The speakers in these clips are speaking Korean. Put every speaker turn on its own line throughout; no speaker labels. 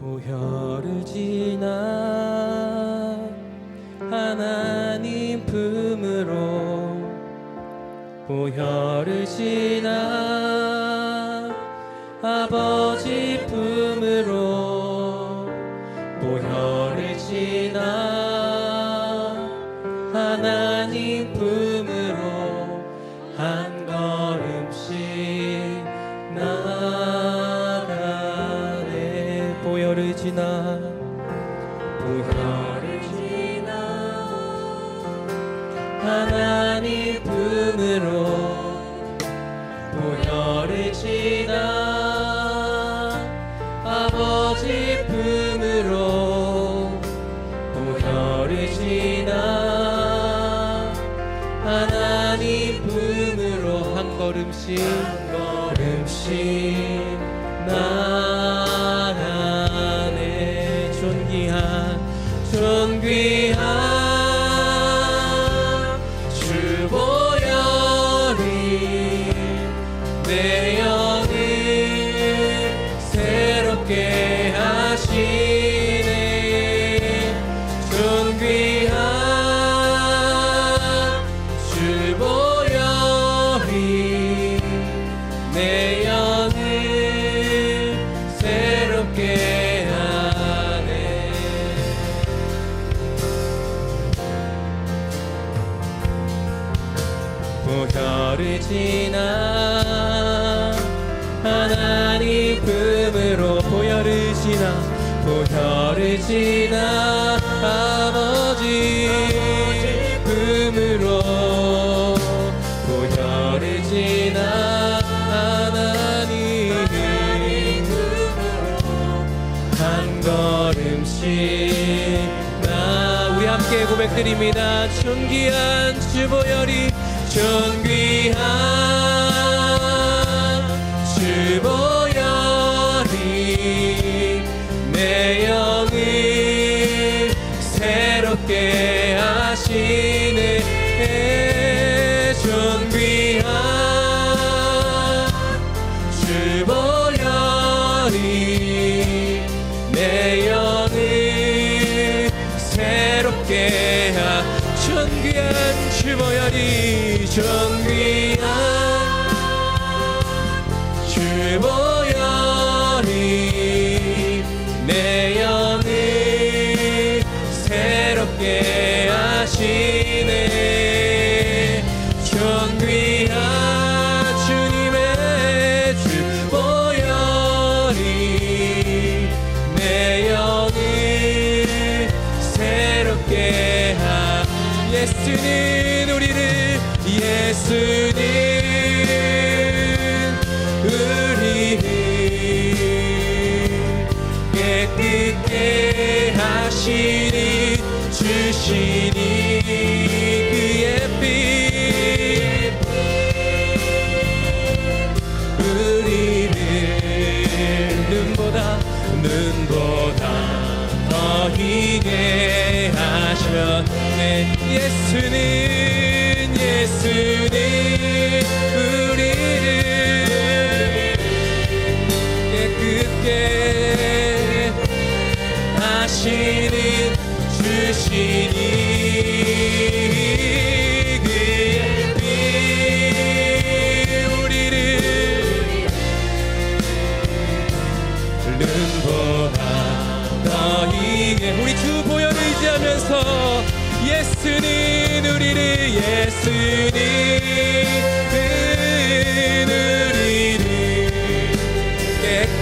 보혈을 지나 하나님 품으로 보혈을 지나 걸음씩 한 걸음씩 나 품으로 보혈을 지나 보혈을 지나 아버지 품으로 보혈을 지나 하나님 한 걸음씩 나 우리 함께 고백드립니다. 존귀한 주보혈이 존귀한 주보혈이 존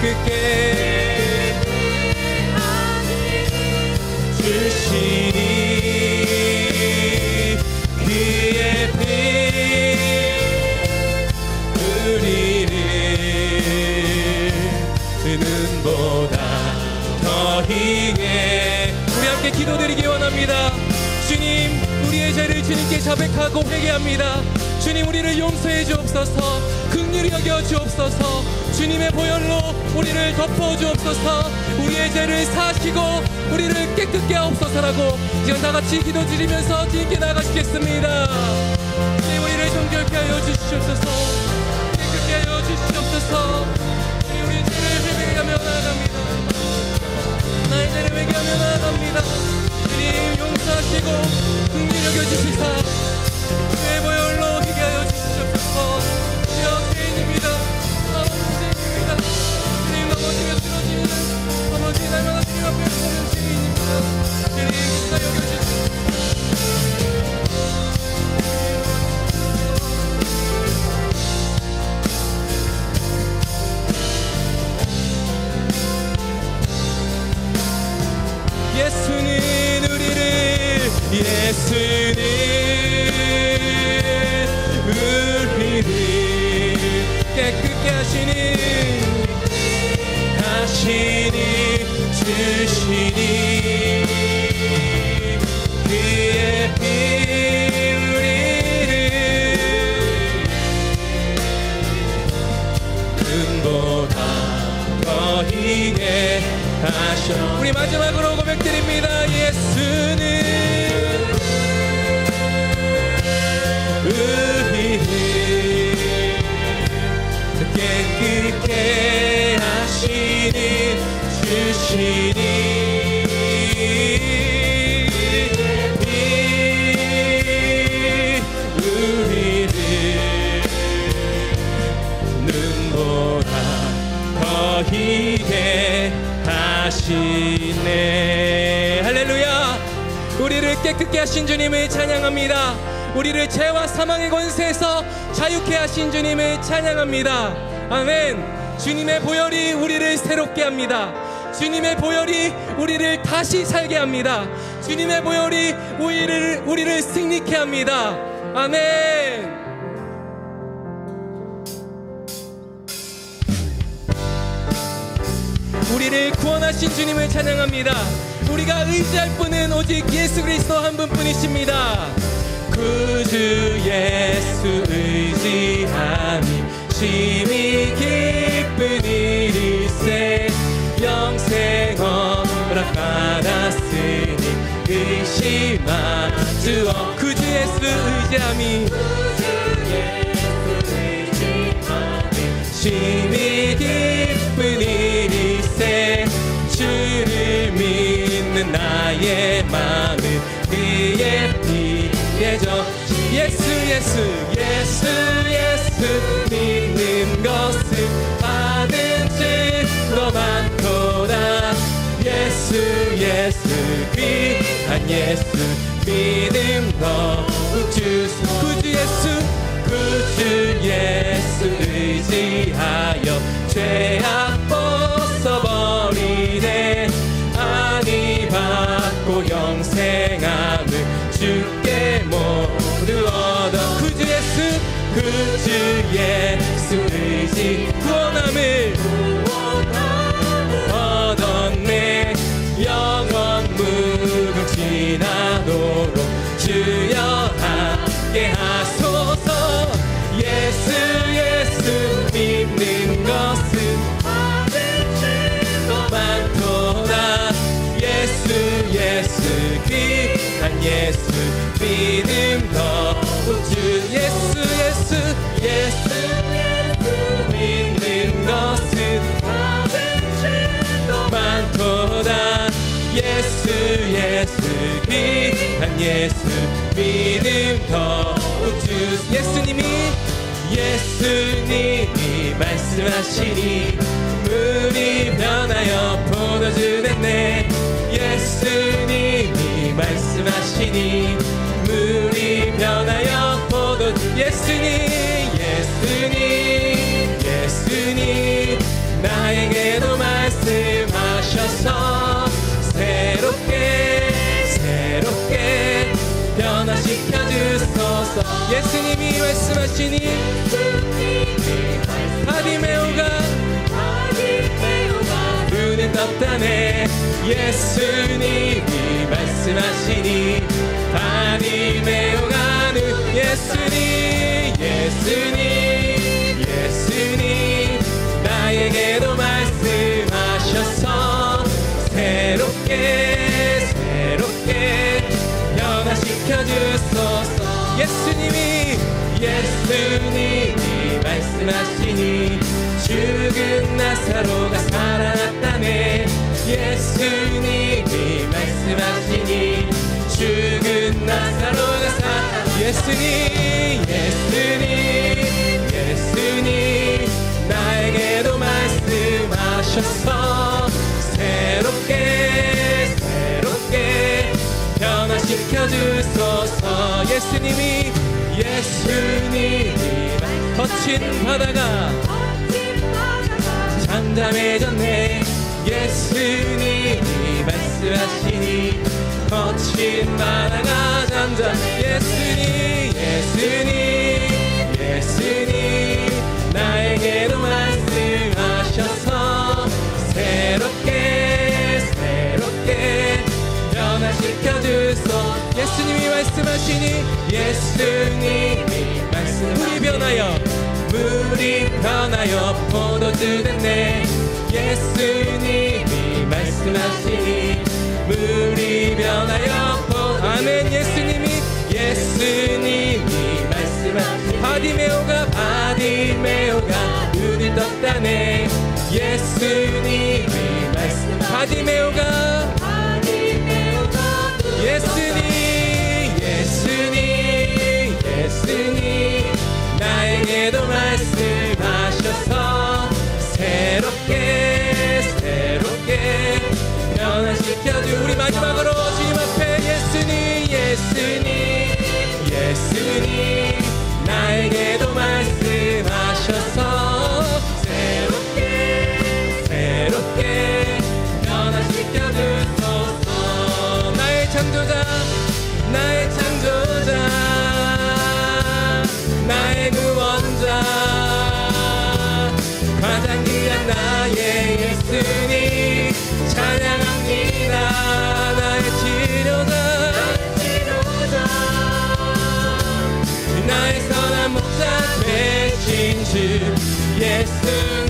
깨끗게 주시니 그의 피 우리를 눈보다 더 희게 우리 함께 기도드리기 원합니다 주님 우리의 죄를 주님께 자백하고 회개합니다 주님 우리를 용서해 주옵소서 긍휼히 여겨 주옵소서 주님의 보혈로 우리를 덮어주옵소서. 우리의 죄를 사시고 우리를 깨끗게 하옵소서라고 지금 다같이 기도드리면서 함께 나가시겠습니다. 주님 우리를 정결케 하여 주시옵소서. 깨끗게 하여 주시옵소서. 주님 우리의 죄를 회개하며 나아갑니다. 나의 죄를 회개하며 나아갑니다. 주님 용서하시고 긍휼히 여겨주시사. 주의 보혈 날마다 주님 앞에 서는 죄인입니다 주님 희가 여겨주시옵소서 예수는 우리를 예수는 우리를 깨끗게 하시니 하시니 우리 마지막으로 고백드립니다 예수는 우리를 깨끗게 하시니 깨끗게 하신 주님을 찬양합니다. 우리를 죄와 사망의 권세에서 자유케 하신 주님을 찬양합니다. 아멘. 주님의 보혈이 우리를 새롭게 합니다 주님의 보혈이 우리를 다시 살게 합니다 주님의 보혈이 우리를, 우리를 승리케 합니다 아멘 우리를 구원하신 주님을 찬양합니다. 우리가 의지할 분은 오직 예수 그리스도 한 분뿐이십니다. 구주 예수 의지함이 심히 기쁜 일일세 영생 허락 받았으니 의심하주어. 구주 예수 의지함이. 심히 기쁜 일일세 주를 믿는 나의 마음은 그의 피에 져 예수 예수 예수 예수 믿 예수 구 말씀하시니 물이 변하여 포도주 됐네. 예수님이 말씀하시니 물이 변하여 포도주 예수님 예수님 예수님 나에게도 말씀하셔서 새롭게 새롭게 변화시켜 주소서. 예수님이 말씀하시니 떴다네 예수님이 말씀하시니 바디메오가 눈 예수님 예수님 예수님. 나에게도 말씀하셔서 새롭게 새롭게 변화시켜 주소서. 예수님이 예수님이 말씀하시니 죽은 나사로가 예수님 예수님 예수님 나에게도 예수님이 예수님이 거친 바다가 잠잠해졌네. 예수님이 말씀하시니 거친 바다가 잠잠. 예수님 예수님 예수님. 나에게도 말씀하셔서 새롭게 새롭게 변화시켜 주소. 예수님이 말씀하시니 예수님이 말씀 물이 변하여 물이 변하여 포도주 됐네 예수님이 말씀하시니 물이 변하여 포 아멘 예수님이 예수님이 말씀하시니 바디메오가 바디메오가 눈이 떴다네. 예수님이 말씀 바디메오가 우리 마지막으로 주님 앞에 예수님 예수님 예수님 나에게도 말씀하셔서 새롭게 새롭게 변화시켜 주소서. 나의 창조자 나의 창조자 예수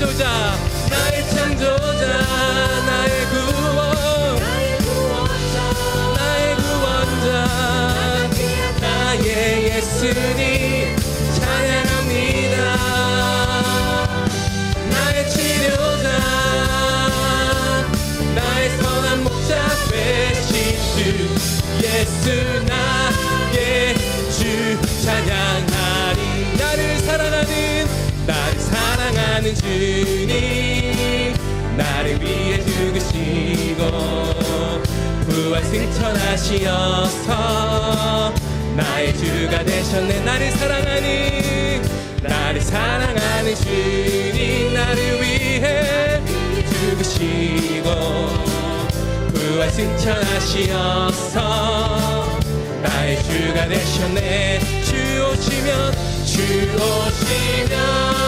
나 사랑하는 주님 나를 위해 죽으시고 부활 승천하시어서 나의 주가 되셨네. 나를 사랑하는 나를 사랑하는 주님 나를 위해 죽으시고 부활 승천하시어서 나의 주가 되셨네. 주 오시면 주 오시면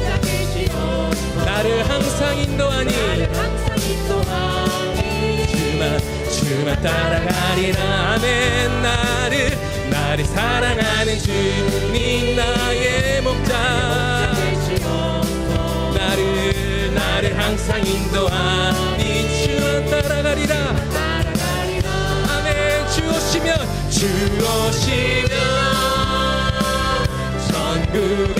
항상 인도하니. 주만 주만 따라가리라. 아멘. 나를 나를 사랑하는 주님 나의 목자. 나를 나를 항상 인도하니 주만 따라가리라. 아멘. 주 오시면 주 오시면 전국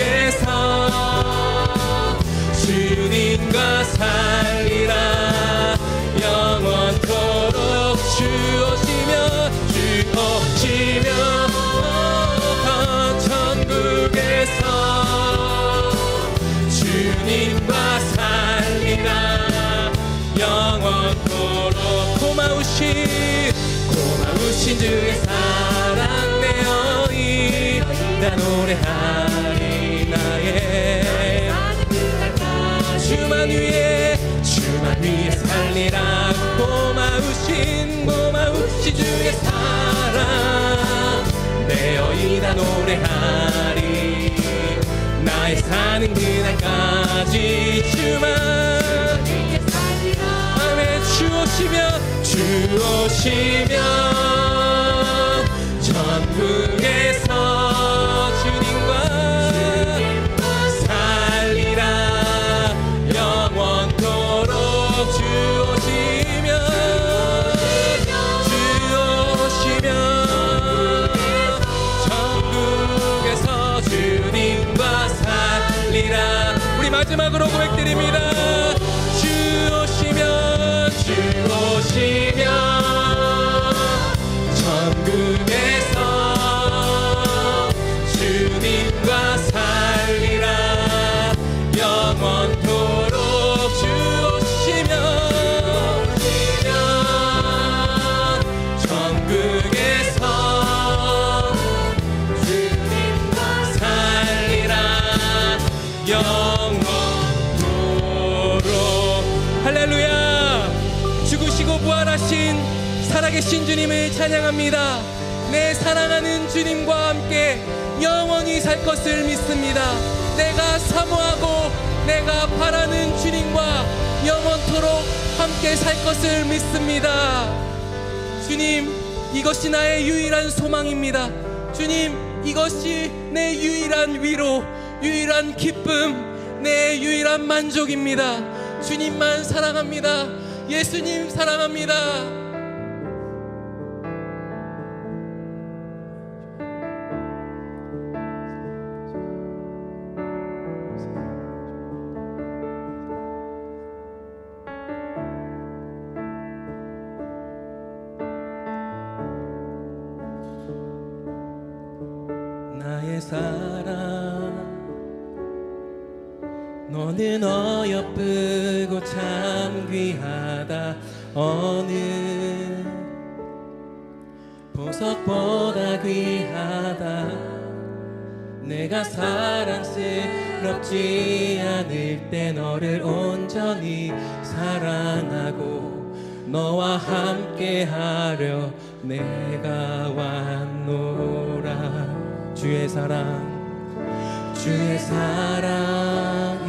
고마우신 고마우신 주의 사랑 내어 이 나 노래하리 나의 주만 위해 주만 위해 살리라. 고마우신 고마우신 주의 사랑 내어이다 노래하리. 나의 사는 그날까지 주만
위에
오시면 주 오시면 전국 부활하신 살아계신 주님을 찬양합니다 내 사랑하는 주님과 함께 영원히 살 것을 믿습니다 내가 사모하고 내가 바라는 주님과 영원토록 함께 살 것을 믿습니다 주님, 이것이 나의 유일한 소망입니다. 주님, 이것이 내 유일한 위로, 유일한 기쁨, 내 유일한 만족입니다. 주님만 사랑합니다. 예수님 사랑합니다. 나의 사랑 너는 어여쁘고 참 귀하다. 어느 보석보다 귀하다. 내가 사랑스럽지 않을 때 너를 온전히 사랑하고 너와 함께 하려 내가 왔노라. 주의 사랑 주의 사랑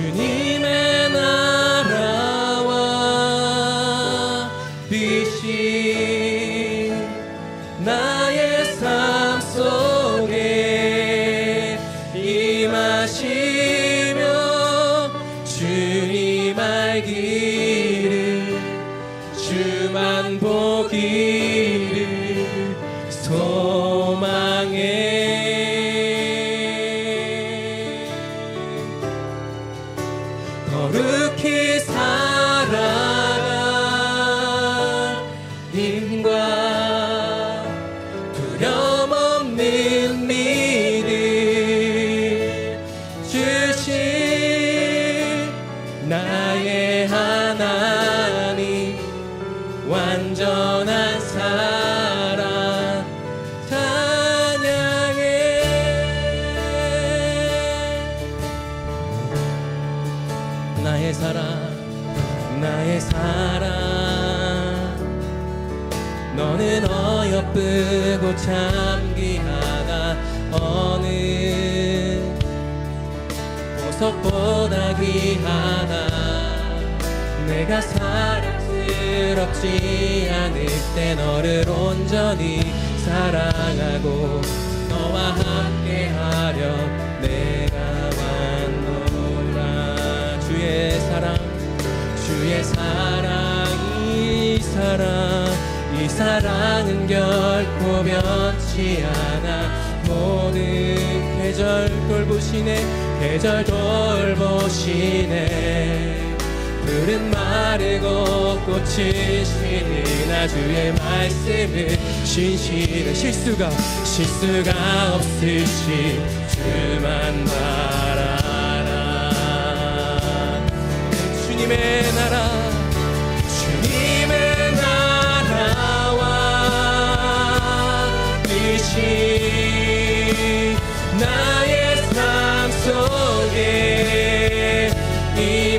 라 주님 기쁘고 참귀하다. 어느 보석보다 귀하다 내가 사랑스럽지 않을 때 너를 온전히 사랑하고 너와 함께하려 내가 왔노라. 주의 사랑 주의 사랑 이 사랑. 이 사랑은 결코 변치 않아. 모든 계절 돌보시네 계절 돌보시네. 푸른 마르고 꽃이 시는 아주의 말씀을 신실해 실수가 실수가 없으신 주만 바라라. 주님의 나라. 나의 삶 속에 이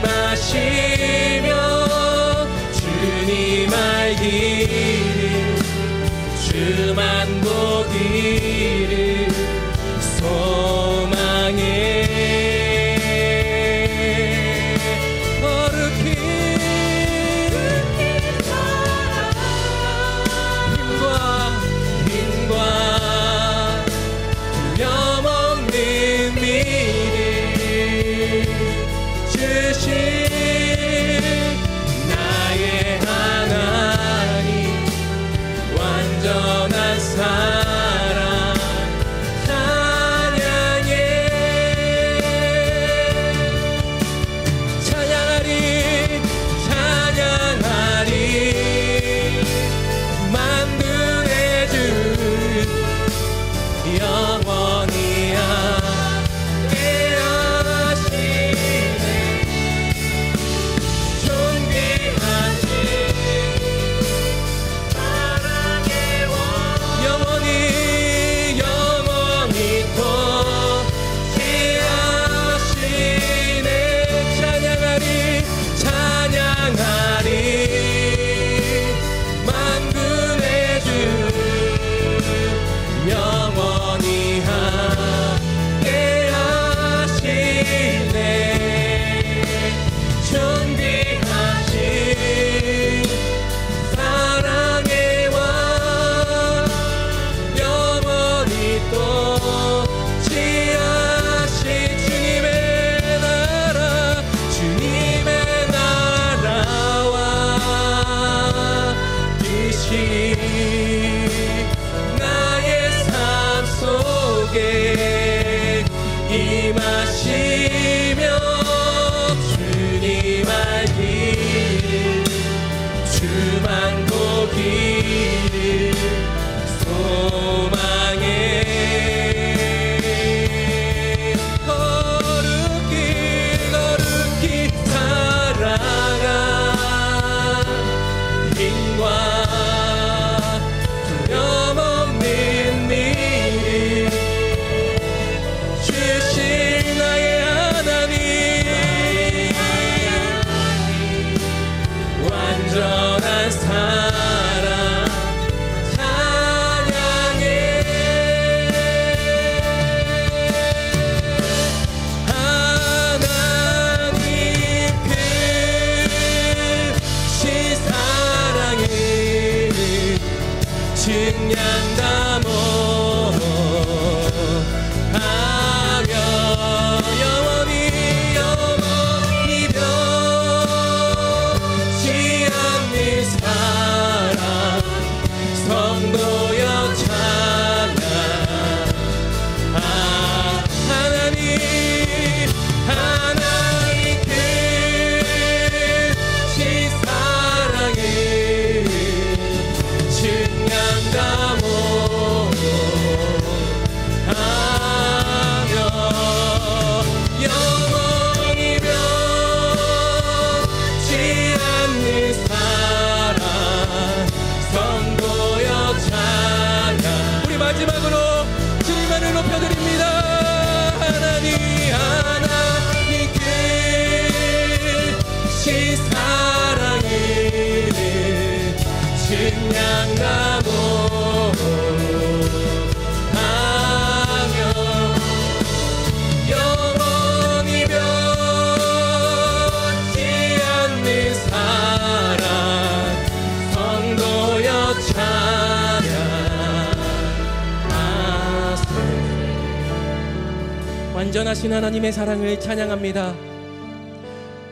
하나님의 사랑을 찬양합니다.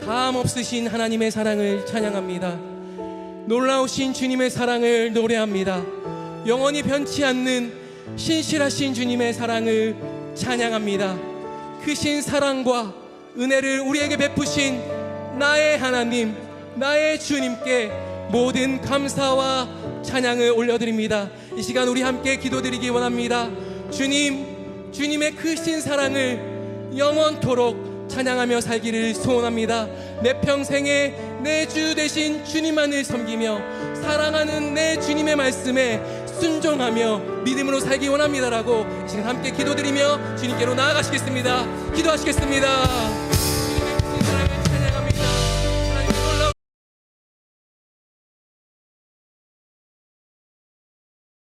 다함 없으신 하나님의 사랑을 찬양합니다. 놀라우신 주님의 사랑을 노래합니다. 영원히 변치 않는 신실하신 주님의 사랑을 찬양합니다. 크신 사랑과 은혜를 우리에게 베푸신 나의 하나님 나의 주님께 모든 감사와 찬양을 올려드립니다. 이 시간 우리 함께 기도드리기 원합니다. 주님 주님의 크신 사랑을 영원토록 찬양하며 살기를 소원합니다. 내 평생에 내 주 대신 주님만을 섬기며 사랑하는 내 주님의 말씀에 순종하며 믿음으로 살기 원합니다라고 이 시간 함께 기도드리며 주님께로 나아가시겠습니다. 기도하시겠습니다.